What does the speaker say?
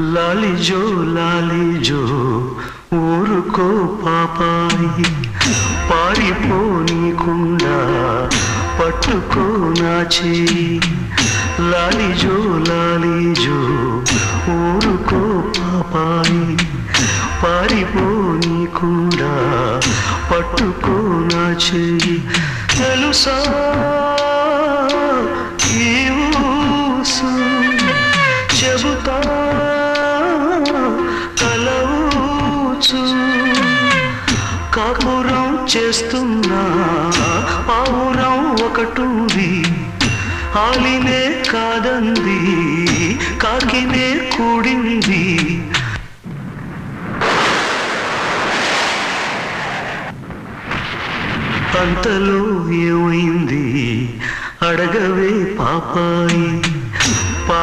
లాలిజో లాలిజో ఊరుకో పాపాయి. పారిపోనీకుండా పట్టుకో నా చేయి. లాలిజో లాలిజో ఊరుకో పాపాయి. పారిపోనీకుండా పట్టుకో నా చేయి. తెలుసా? కాపురం చేస్తున్నా. పావురం ఒకటుంది. ఆలినే కాదంది. కాకినే కూడింది. అంతలో ఏమైంది? అడగవే పాపాయి.